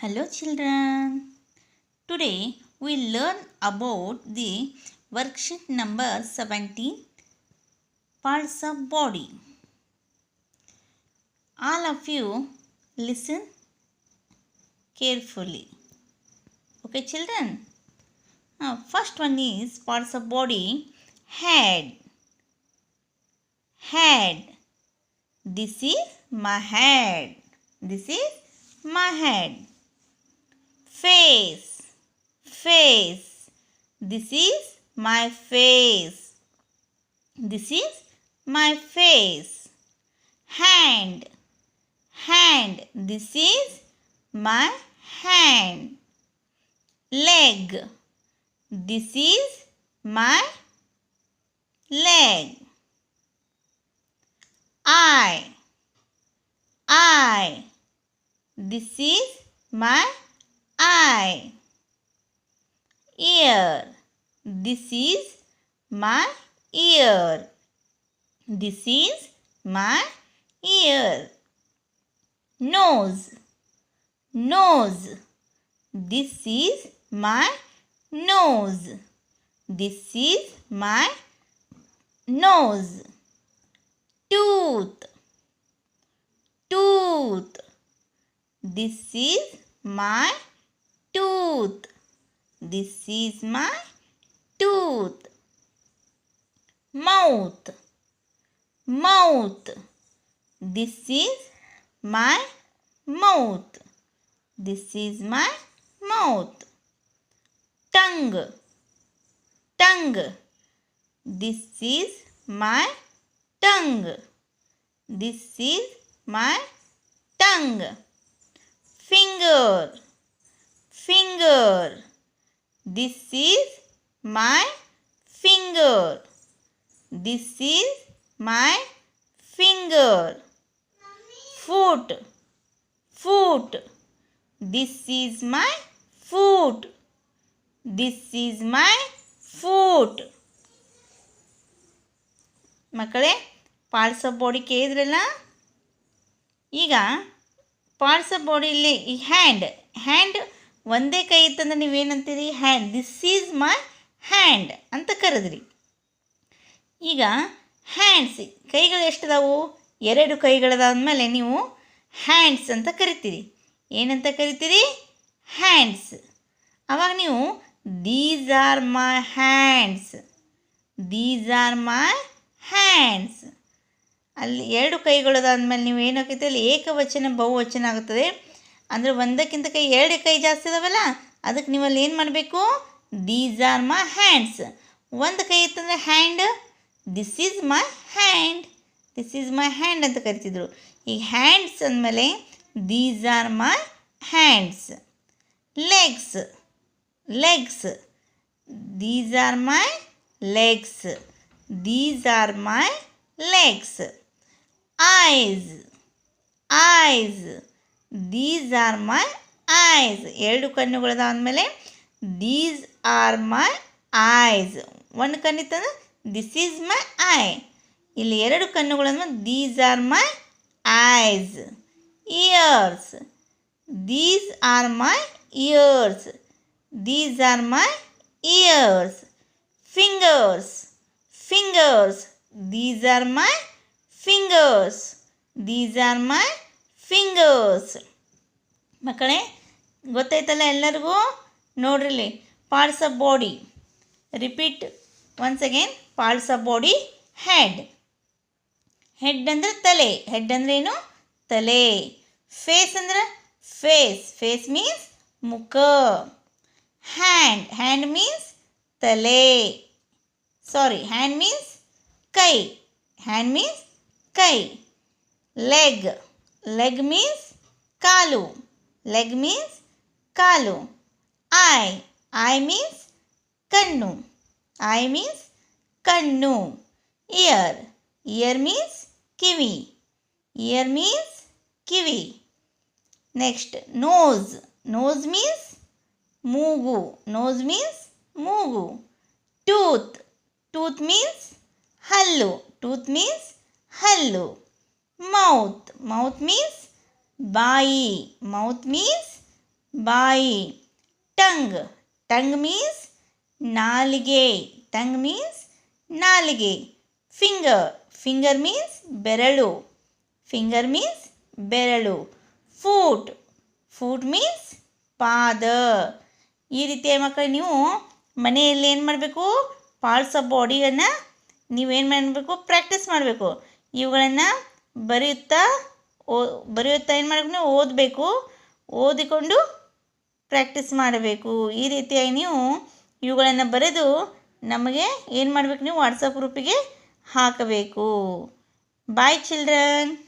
Hello children. Today we learn about the worksheet number 17 parts of body. All of you listen carefully. Okay children. Uh, first one is parts of body head. Head. This is my head. This is my head face face. This is my face. This is my face. Hand hand. This is my hand. Leg this is my leg. Eye eye. This is my eye. Ear. This is my ear. This is my ear. Nose. Nose. This is my nose. This is my nose. Tooth. Tooth. This is my tooth. This is my tooth. Mouth. Mouth. This is my mouth. This is my mouth. Tongue. Tongue. This is my tongue. This is my tongue finger finger this is my finger this is my finger foot foot this is my foot this is my foot ಮಕ್ಕಳೇ parts of body ಕೇಳಿದ್ರಲ್ಲ ಈಗ parts of ಬಾಡಿಯಲ್ಲಿ ಈ hand hand ಒಂದೇ ಕೈ ಇತ್ತಂದ್ರೆ ನೀವೇನಂತೀರಿ? Hand this is my hand ಅಂತ ಕರೆದ್ರಿ. ಈಗ ಹ್ಯಾಂಡ್ಸ್ ಕೈಗಳು ಎಷ್ಟಿದಾವು? ಎರಡು ಕೈಗಳದಾದ್ಮೇಲೆ ನೀವು ಹ್ಯಾಂಡ್ಸ್ ಅಂತ ಕರಿತೀರಿ. ಏನಂತ ಕರಿತೀರಿ? ಹ್ಯಾಂಡ್ಸ್ ಅವಾಗ ನೀವು these are my hands these are my hands ಅಲ್ಲಿ ಎರಡು ಕೈಗಳದಾದ್ಮೇಲೆ ನೀವು ಏನಾಗುತ್ತೆ ಅಲ್ಲಿ ಏಕವಚನ, ಬಹುವಚನ ಆಗುತ್ತದೆ. ಅಂದರೆ ಒಂದಕ್ಕಿಂತ ಕೈ ಎರಡು ಕೈ ಜಾಸ್ತಿ ಇದಾವಲ್ಲ, ಅದಕ್ಕೆ ನೀವು ಅಲ್ಲಿ ಏನು ಮಾಡಬೇಕು? ದೀಸ್ ಆರ್ ಮೈ ಹ್ಯಾಂಡ್ಸ್ ಒಂದು ಕೈ ಇತ್ತಂದರೆ hand this is my hand this is my hand ಅಂತ ಕರಿತಿದ್ರು. ಈಗ ಹ್ಯಾಂಡ್ಸ್ ಅಂದಮೇಲೆ these are my hands legs legs these are my legs these are my legs eyes eyes these are my eyes ಎರಡು ಕಣ್ಣುಗಳದಾದ್ಮೇಲೆ these are my eyes ಒಂದು ಕಣ್ಣಿತ್ತಂದ್ರೆ this is my eye ಇಲ್ಲಿ ಎರಡು ಕಣ್ಣುಗಳಂದ್ರೆ these are my eyes ears these are my ears these are my ears fingers fingers these are my fingers these are my fingers ಮಕ್ಕಳೇ, ಗೊತ್ತಾಯ್ತಲ್ಲ ಎಲ್ಲರಿಗೂ? ನೋಡ್ರಿಲಿ parts of body. Repeat once again parts of body head head ಅಂದರೆ ತಲೆ. Head ಅಂದರೆ ಏನು? ತಲೆ. Face ಅಂದರೆ face face means ಮುಖ. ಹ್ಯಾಂಡ್ ಹ್ಯಾಂಡ್ ಮೀನ್ಸ್ ತಲೆ. ಸಾರಿ ಹ್ಯಾಂಡ್ ಮೀನ್ಸ್ ಕೈ. ಹ್ಯಾಂಡ್ ಮೀನ್ಸ್ ಕೈ. Leg Leg means Kalu. Leg means Kalu. I. I means Kannu. I means Kannu. Ear. Ear means Kiwi. Ear means Kiwi. Next, nose. Nose means Mugu. Nose means Mugu. Tooth. Tooth means Hallu. Tooth means Hallu. Mouth mouth means ಬಾಯಿ mouth means ಬಾಯಿ tongue tongue means ನಾಲಿಗೆ tongue means ನಾಲಿಗೆ finger finger means ಬೆರಳು finger means ಬೆರಳು foot foot means ಪಾದ ಈ ರೀತಿಯ ಮಕ್ಕಳು ನೀವು ಮನೆಯಲ್ಲಿ ಏನು ಮಾಡಬೇಕು? ಪಾರ್ಟ್ಸ್ ಆಫ್ ಬಾಡಿಯನ್ನು ನೀವೇನು ಮಾಡಬೇಕು? ಪ್ರಾಕ್ಟೀಸ್ ಮಾಡಬೇಕು. ಇವುಗಳನ್ನು ಬರೆಯುತ್ತಾ, ಓ, ಬರೆಯುತ್ತಾ ಏನು ಮಾಡಬೇಕು ನೀವು? ಓದಬೇಕು. ಓದಿಕೊಂಡು ಪ್ರಾಕ್ಟೀಸ್ ಮಾಡಬೇಕು. ಈ ರೀತಿಯಾಗಿ ನೀವು ಇವುಗಳನ್ನು ಬರೆದು ನಮಗೆ ಏನು ಮಾಡಬೇಕು ನೀವು? ವಾಟ್ಸಪ್ ಗ್ರೂಪಿಗೆ ಹಾಕಬೇಕು. ಬಾಯ್ ಚಿಲ್ಡ್ರನ್